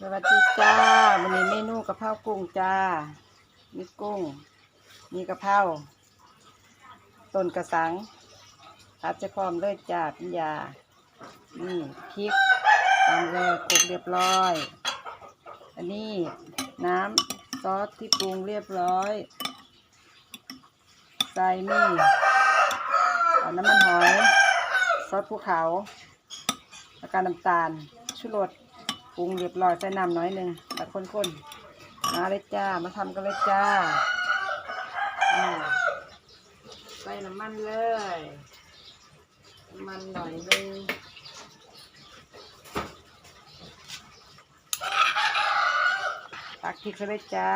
สวัสดีจ้าวันนี้เมนูกะเพรากุ้งจ้า มีกุ้ง มีกะเพราต้นกระสังทัดจะพร้อมเลยจ้าพิญญานี่พริกตามแรกคลุกเรียบร้อย อันนี้น้ำซอสที่ปรุงเรียบร้อยใส่นี่น้ำมันหอย ซอสภูเขา แล้วก็น้ำตาลชูรส ปรุงเรียบร้อยใส่น้ำน้อยหนึ่งแล้วคนๆมาเลยจ้า มาทำกันเลยจ้าอ่าใส่น้ำมันเลยน้ำมันหน่อยหนึงตักพริกเลยจ้า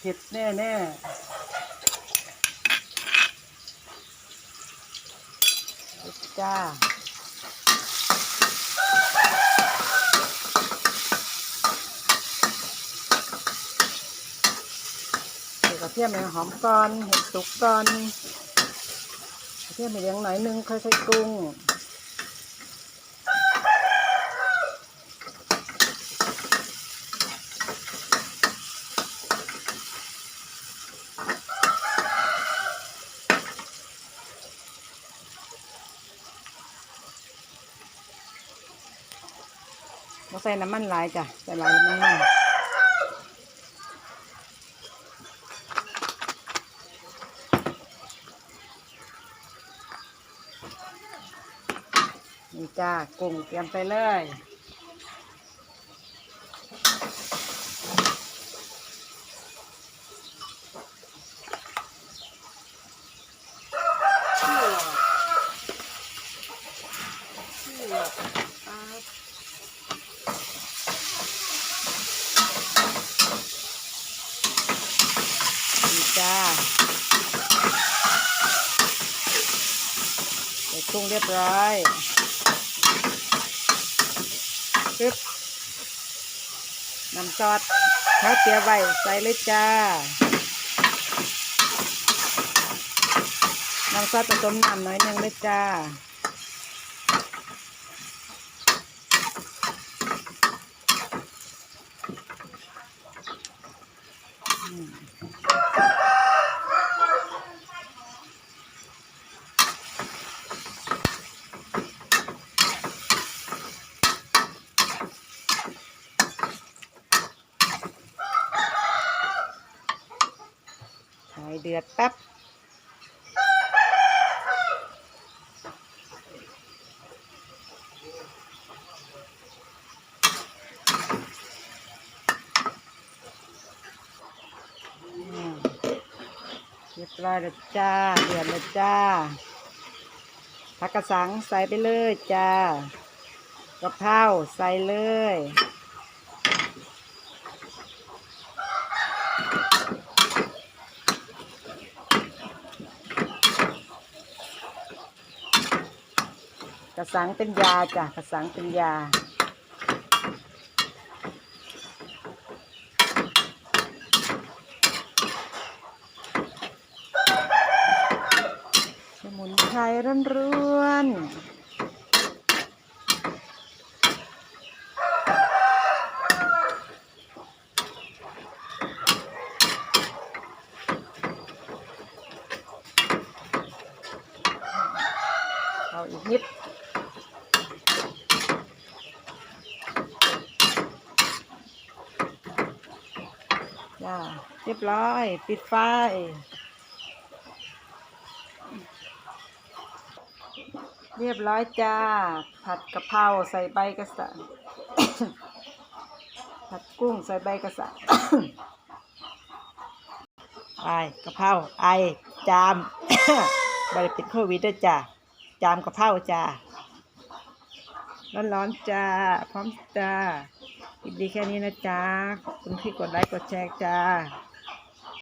เผ็ดแน่แน่ๆเผ็ด จ้า เดี๋ยวกระเทียมหอมก่อนเห็ดสุกก่อนกระเทียมเหลืองหน่อยนึงค่อยใส่กุ้ง มาใส่น้ำมันลายจ้ะใส่ลายน้ำมันมันนี่จ้ากุ้งเตรียมไปเลยเชื่อเชื่อปั๊บ นี่ จ้าใส่กุ้งเรียบร้อยปึ๊บน้ำซอสข้าวเตี๋ยวไว้ใส่เลยจ้า น้ำซอสผสมน้ำน้อยหนึงเลยจ้า ไข่เดือดแป๊บ เรียบร้อยแล้วจ้า เดือดแล้วจ้าผักกระสังใส่ไปเลยจ้า กระเพราใส่เลย กระสังเป็นยาจ้ะกระสังเป็นยา สมุนไพรร้วนๆเอาอีกนิด จ้าเรียบร้อย ปิดไฟ เรียบร้อยจ้า ผัดกะเพราใส่ใบกระสังผัดกุ้งใส่ใบกระสังไปกะเพราไอจามบริปิดโควิดด้วยจ้าจามกะเพราจ้าร้อนๆจ้า พร้อมจ้า คลิปดีแค่นี้นะจ๊ะขอบคุณที่กดไลค์กดแชร์จ้า